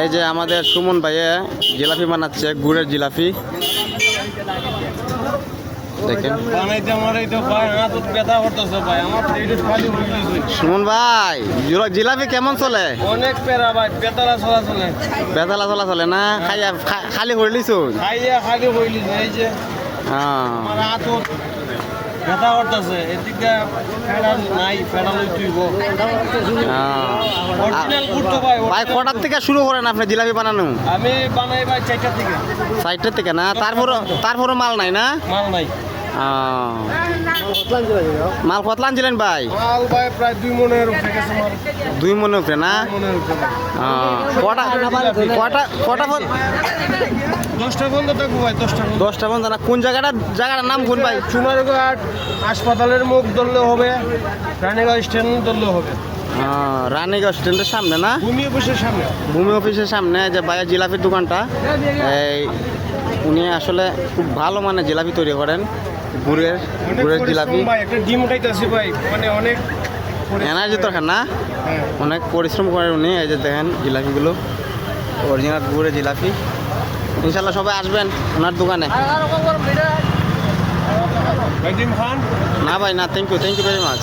এই যে আমাদের সুমন ভাইয়ে জিলাপি বানাচ্ছে গুড়ের জিলাপি। দেখেন। হয়ে সুমন ভাই জিলাপি কেমন চলে? অনেক পেরা ভাই চলা চলে বেতালা চলা চলে না? খাইয়া খালি করে খাইয়া খালি হয়ে এই যে হাত ব্যথা করতেছে এদিকে ফেডাল নাই ফেডাল অরিজিনাল ভাই কটার থেকে শুরু করেন আপনি জিলাপি বানানো? আমি বানাই ভাই থেকে। থেকে না? তারপর তারপরে মাল নাই না? মাল নাই। মাল কতলা আনছিলেন ভাই? মাল ভাই প্রায় দুই মনের উপরে গেছে মাল। দুই মনে উপরে না? মনের কটা কটা কটা ফোন দশটা বন্ধ থাকব ভাই দশটা বন্ধ দশটা ফোন জানা কোন জায়গাটা জায়গাটার নাম কোন ভাই? চুনারঘাট হাসপাতালের মুখ ধরলে হবে রানীগাঁও স্ট্যান্ড ধরলে হবে। রানীগঞ্জ স্ট্যান্ডের সামনে না? ভূমি অফিসের সামনে। ভূমি অফিসের সামনে যে ভাইয়া জিলাপির দোকানটা এই আসলে খুব ভালো মানে জিলাপি তৈরি করেন। গুড়ের গুড়ের জিলাপি। ডিম উঠাইতেছি ভাই মানে অনেক। এনার্জি দরকার না। অনেক পরিশ্রম করেন উনি এই যে দেখেন জিলাপিগুলো। অরিজিনাল গুড়ের জিলাপি। ইনশাল্লাহ সবাই আসবেন ওনার দোকানে। না ভাই না thank you thank you very much